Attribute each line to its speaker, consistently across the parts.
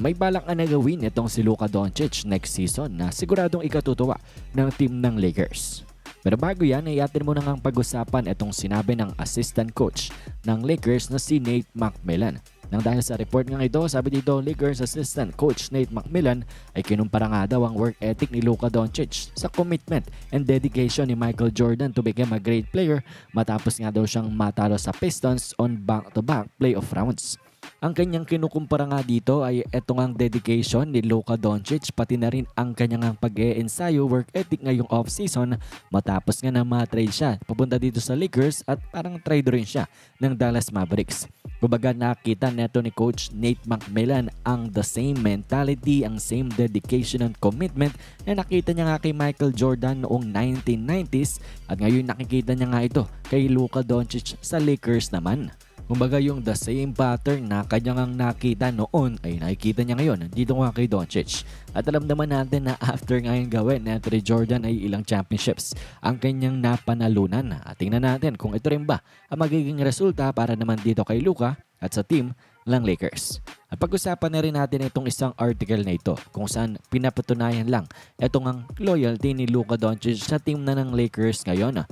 Speaker 1: May balak na gawin itong si Luka Doncic next season na siguradong ikatutuwa ng team ng Lakers. Pero bago yan, ay atin mo nang pag-usapan itong sinabi ng assistant coach ng Lakers na si Nate McMillan. Nang dahil sa report nga ito, sabi dito Lakers assistant coach Nate McMillan ay kinumpara nga daw ang work ethic ni Luka Doncic sa commitment and dedication ni Michael Jordan to become a great player matapos nga daw siyang matalo sa Pistons on back-to-back playoff rounds. Ang kanyang kinukumpara nga dito ay etong ang dedication ni Luka Doncic pati na rin ang kanyang pag-e-ensayo work ethic ngayong off-season matapos nga na ma-trade siya papunta dito sa Lakers at parang trade rin siya ng Dallas Mavericks. Kumbaga nakita neto ni Coach Nate McMillan ang the same mentality, ang same dedication and commitment na nakita niya nga kay Michael Jordan noong 1990s at ngayon nakikita niya nga ito kay Luka Doncic sa Lakers naman. Kumbaga yung the same pattern na kanyang nakita noon ay nakikita niya ngayon dito nga kay Doncic. At alam naman natin na after ngayon gawin ni Anthony Jordan ay ilang championships ang kanyang napanalunan. At tingnan natin kung ito rin ba ang magiging resulta para naman dito kay Luka at sa team ng Lakers. At pag-usapan na rin natin itong isang article na ito kung saan pinapatunayan lang itong ang loyalty ni Luka Doncic sa team na ng Lakers ngayon.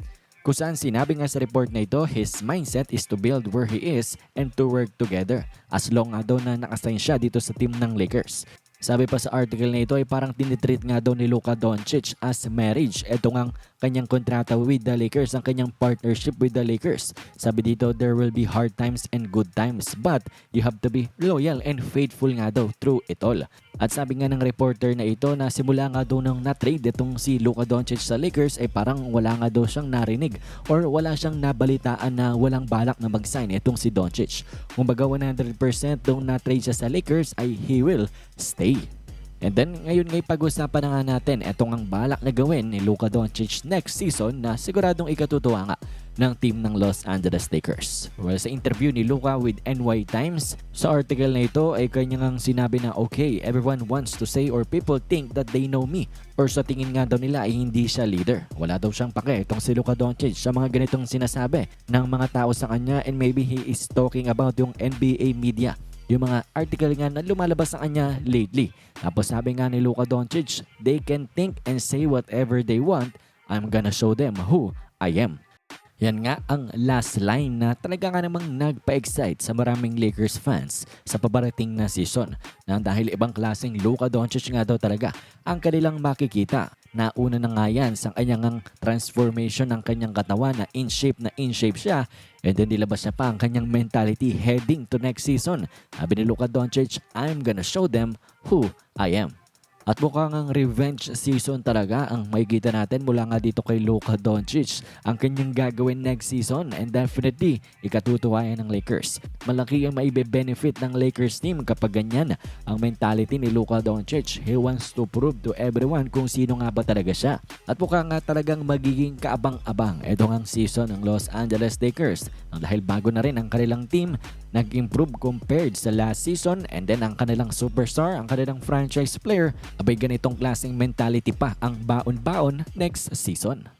Speaker 1: Kung saan sinabi nga sa report na ito, his mindset is to build where he is and to work together. As long nga daw na nakasign siya dito sa team ng Lakers. Sabi pa sa article na ito ay parang tinitreat nga daw ni Luka Doncic as marriage. Ito nga ang kanyang kontrata with the Lakers, ang kanyang partnership with the Lakers. Sabi dito, there will be hard times and good times but you have to be loyal and faithful nga daw through it all. At sabi nga ng reporter na ito na simula nga daw nung na-trade itong si Luka Doncic sa Lakers ay parang wala nga daw siyang narinig or wala siyang nabalitaan na walang balak na mag-sign itong si Doncic. Kumbaga 100% nung na-trade siya sa Lakers ay he will stay. And then ngayon ngay pag-usapan na nga natin etong ang balak na gawin ni Luka Doncic next season na siguradong ikatutuwa nga ng team ng Los Angeles Lakers. Well, sa interview ni Luka with NY Times, sa article na ito ay kanyang sinabi na okay, everyone wants to say or people think that they know me or sa tingin nga daw nila ay hindi siya leader. Wala daw siyang pake itong si Luka Doncic sa mga ganitong sinasabi ng mga tao sa kanya and maybe he is talking about yung NBA media yung mga article nga na lumalabas sa kanya lately. Tapos sabi nga ni Luka Doncic, they can think and say whatever they want. I'm gonna show them who I am. Yan nga ang last line na talaga nga namang nagpa-excite sa maraming Lakers fans sa pabarating na season. Na dahil ibang klaseng Luka Doncic nga daw talaga ang kanilang makikita. Nauna na nga yan sa kanyang transformation ng kanyang katawan na in shape na in shape siya and then nilabas niya pa ang kanyang mentality heading to next season. Sabi ni Luka Doncic, I'm gonna show them who I am. At mukhang ang revenge season talaga ang makikita natin mula nga dito kay Luka Doncic. Ang kanyang gagawin next season and definitely ikatutuwa ng Lakers. Malaki ang maibe-benefit ng Lakers team kapag ganyan ang mentality ni Luka Doncic. He wants to prove to everyone kung sino nga ba talaga siya. At mukhang nga talagang magiging kaabang-abang ito ang season ng Los Angeles Lakers. Dahil bago na rin ang kanilang team, nag-improve compared sa last season and then ang kanilang superstar, ang kanilang franchise player, abay ganitong klaseng mentality pa ang baon-baon next season.